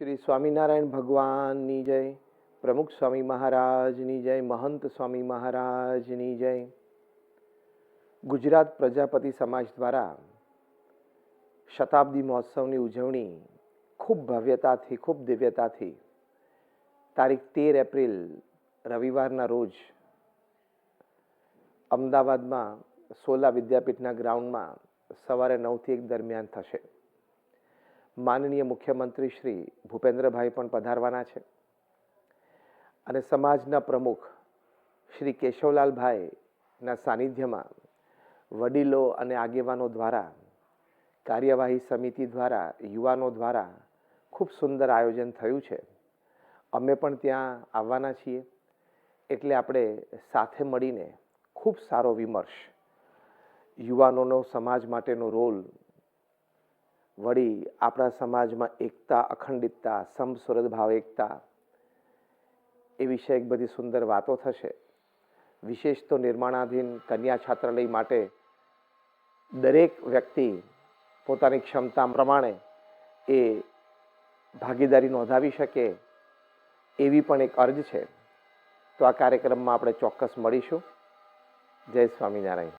શ્રી સ્વામિનારાયણ ભગવાનની જય, પ્રમુખ સ્વામી મહારાજની જય, મહંત સ્વામી મહારાજની જય. ગુજરાત પ્રજાપતિ સમાજ દ્વારા શતાબ્દી મહોત્સવની ઉજવણી ખૂબ ભવ્યતાથી, ખૂબ દિવ્યતાથી તારીખ તેર એપ્રિલ રવિવારના રોજ અમદાવાદમાં સોલા વિદ્યાપીઠના ગ્રાઉન્ડમાં સવારે નવથી એક દરમિયાન થશે. માનનીય મુખ્યમંત્રી શ્રી ભૂપેન્દ્રભાઈ પણ પધારવાના છે. અને સમાજના પ્રમુખ શ્રી કેશવલાલભાઈના સાનિધ્યમાં વડીલો અને આગેવાનો દ્વારા, કાર્યવાહી સમિતિ દ્વારા, યુવાનો દ્વારા ખૂબ સુંદર આયોજન થયું છે. અમે પણ ત્યાં આવવાના છીએ. એટલે આપણે સાથે મળીને ખૂબ સારો વિમર્શ યુવાનોનો, સમાજ માટેનો રોલ વળી આપણા સમાજમાં એકતા, અખંડિતતા સમસુરદ ભાવ એકતા એ વિશે એક બધી સુંદર વાતો થશે. વિશેષ તો નિર્માણાધીન કન્યા છાત્રાલય માટે દરેક વ્યક્તિ પોતાની ક્ષમતા પ્રમાણે એ ભાગીદારી નોંધાવી શકે એવી પણ એક અર્જ છે. તો આ કાર્યક્રમમાં આપણે ચોક્કસ મળીશું. જય સ્વામિનારાયણ.